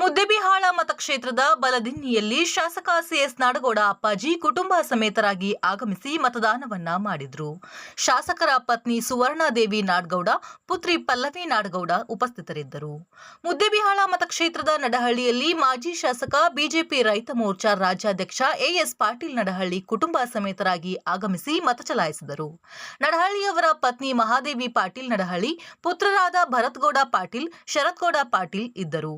ಮುದ್ದೆಬಿಹಾಳ ಮತಕ್ಷೇತ್ರದ ಬಲದಿನ್ನಿಯಲ್ಲಿ ಶಾಸಕ ಸಿಎಸ್ ನಾಡಗೌಡ ಅಪ್ಪಾಜಿ ಕುಟುಂಬ ಸಮೇತರಾಗಿ ಆಗಮಿಸಿ ಮತದಾನವನ್ನ ಮಾಡಿದ್ರು. ಶಾಸಕರ ಪತ್ನಿ ಸುವರ್ಣಾದೇವಿ ನಾಡಗೌಡ, ಪುತ್ರಿ ಪಲ್ಲವಿ ನಾಡಗೌಡ ಉಪಸ್ಥಿತರಿದ್ದರು. ಮುದ್ದೆಬಿಹಾಳ ಮತಕ್ಷೇತ್ರದ ನಡಹಳ್ಳಿಯಲ್ಲಿ ಮಾಜಿ ಶಾಸಕ ಬಿಜೆಪಿ ರೈತ ಮೋರ್ಚಾ ರಾಜ್ಯಾಧ್ಯಕ್ಷ ಎಎಸ್ ಪಾಟೀಲ್ ನಡಹಳ್ಳಿ ಕುಟುಂಬ ಸಮೇತರಾಗಿ ಆಗಮಿಸಿ ಮತ ಚಲಾಯಿಸಿದರು. ನಡಹಳ್ಳಿಯವರ ಪತ್ನಿ ಮಹಾದೇವಿ ಪಾಟೀಲ್ ನಡಹಳ್ಳಿ, ಪುತ್ರರಾದ ಭರತ್ಗೌಡ ಪಾಟೀಲ್, ಶರತ್ಗೌಡ ಪಾಟೀಲ್ ಇದ್ದರು.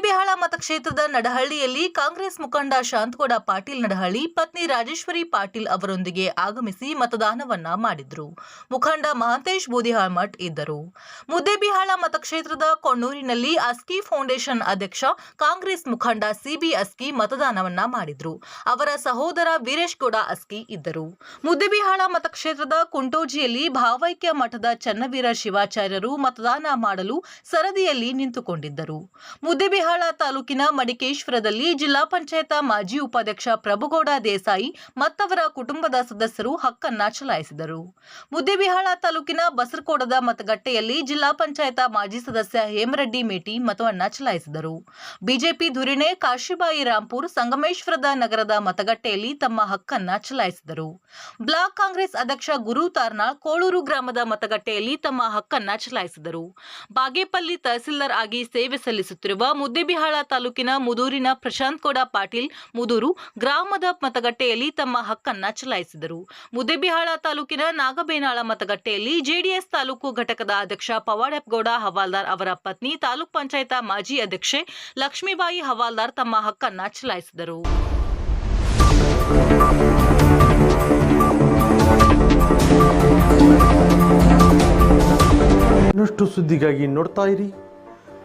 ಮುದ್ದೆಬಿಹಾಳ ಮತಕ್ಷೇತ್ರದ ನಡಹಳ್ಳಿಯಲ್ಲಿ ಕಾಂಗ್ರೆಸ್ ಮುಖಂಡ ಶಾಂತಗೌಡ ಪಾಟೀಲ್ ನಡಹಳ್ಳಿ, ಪತ್ನಿ ರಾಜೇಶ್ವರಿ ಪಾಟೀಲ್ ಅವರೊಂದಿಗೆ ಆಗಮಿಸಿ ಮತದಾನವನ್ನ ಮಾಡಿದ್ರು. ಮುಖಂಡ ಮಹಾಂತೇಶ್ ಮಠ್ ಇದ್ದರು. ಮುದ್ದೇಬಿಹಾಳ ಮತಕ್ಷೇತ್ರದ ಕೊಣ್ಣೂರಿನಲ್ಲಿ ಅಸ್ಕಿ ಫೌಂಡೇಶನ್ ಅಧ್ಯಕ್ಷ, ಕಾಂಗ್ರೆಸ್ ಮುಖಂಡ ಸಿಬಿ ಅಸ್ಕಿ ಮತದಾನವನ್ನ ಮಾಡಿದ್ರು. ಅವರ ಸಹೋದರ ವೀರೇಶ್ ಗೌಡ ಅಸ್ಕಿ ಇದ್ದರು. ಮುದ್ದೇಬಿಹಾಳ ಮತಕ್ಷೇತ್ರದ ಕುಂಟೋಜಿಯಲ್ಲಿ ಭಾವೈಕ್ಯ ಮಠದ ಚನ್ನವೀರ ಶಿವಾಚಾರ್ಯರು ಮತದಾನ ಮಾಡಲು ಸರದಿಯಲ್ಲಿ ನಿಂತುಕೊಂಡಿದ್ದರು. ಮುದ್ದೆಬಿಹಾಳ ತಾಲೂಕಿನ ಮಡಿಕೇಶ್ವರದಲ್ಲಿ ಜಿಲ್ಲಾ ಪಂಚಾಯತ ಮಾಜಿ ಉಪಾಧ್ಯಕ್ಷ ಪ್ರಭುಗೌಡ ದೇಸಾಯಿ ಮತ್ತವರ ಕುಟುಂಬದ ಸದಸ್ಯರು ಹಕ್ಕನ್ನ ಚಲಾಯಿಸಿದರು. ಮುದ್ದೇಬಿಹಾಳ ತಾಲೂಕಿನ ಬಸರಕೋಡದ ಮತಗಟ್ಟೆಯಲ್ಲಿ ಜಿಲ್ಲಾ ಪಂಚಾಯತ ಮಾಜಿ ಸದಸ್ಯ ಹೇಮರೆಡ್ಡಿ ಮೇಟಿ ಮತವನ್ನ ಚಲಾಯಿಸಿದರು. ಬಿಜೆಪಿ ಧುರಿಣೆ, ಕಾಶಿಬಾಯಿ ರಾಂಪುರ್, ಸಂಗಮೇಶ್ವರದ ನಗರದ ಮತಗಟ್ಟೆಯಲ್ಲಿ ತಮ್ಮ ಹಕ್ಕನ್ನ ಚಲಾಯಿಸಿದರು. ಬ್ಲಾಕ್ ಕಾಂಗ್ರೆಸ್ ಅಧ್ಯಕ್ಷ ಗುರು ತಾರ್ನಾಳ್ ಕೋಳೂರು ಗ್ರಾಮದ ಮತಗಟ್ಟೆಯಲ್ಲಿ ತಮ್ಮ ಹಕ್ಕನ್ನ ಚಲಾಯಿಸಿದರು. ಬಾಗೇಪಲ್ಲಿ ತಹಸೀಲ್ದಾರ್ ಆಗಿ ಸೇವೆ ಸಲ್ಲಿಸುತ್ತಿರುವ ಮುದ್ದೆಬಿಹಾಳ ತಾಲೂಕಿನ ಮುದೂರಿನ ಪ್ರಶಾಂತ್ ಕೋಡ ಪಾಟೀಲ್ ಮುದೂರು ಗ್ರಾಮದ ಮತಗಟ್ಟೆಯಲ್ಲಿ ತಮ್ಮ ಹಕ್ಕನ್ನ ಚಲಾಯಿಸಿದರು. ಮುದ್ದೇಬಿಹಾಳ ತಾಲೂಕಿನ ನಾಗಬೇನಾಳ ಮತಗಟ್ಟೆಯಲ್ಲಿ ಜೆಡಿಎಸ್ ತಾಲೂಕು ಘಟಕದ ಅಧ್ಯಕ್ಷ ಪವಾಡಪ್ಪಗೌಡ ಹವಾಲ್ದಾರ್ ಅವರ ಪತ್ನಿ, ತಾಲೂಕ್ ಪಂಚಾಯತ ಮಾಜಿ ಅಧ್ಯಕ್ಷೆ ಲಕ್ಷ್ಮೀಬಾಯಿ ಹವಾಲ್ದಾರ್ ತಮ್ಮ ಹಕ್ಕನ್ನ ಚಲಾಯಿಸಿದರು. ಇನ್ನಷ್ಟು ಸುದ್ದಿಗಾಗಿ ನೋಡ್ತಾ ಇರಿ.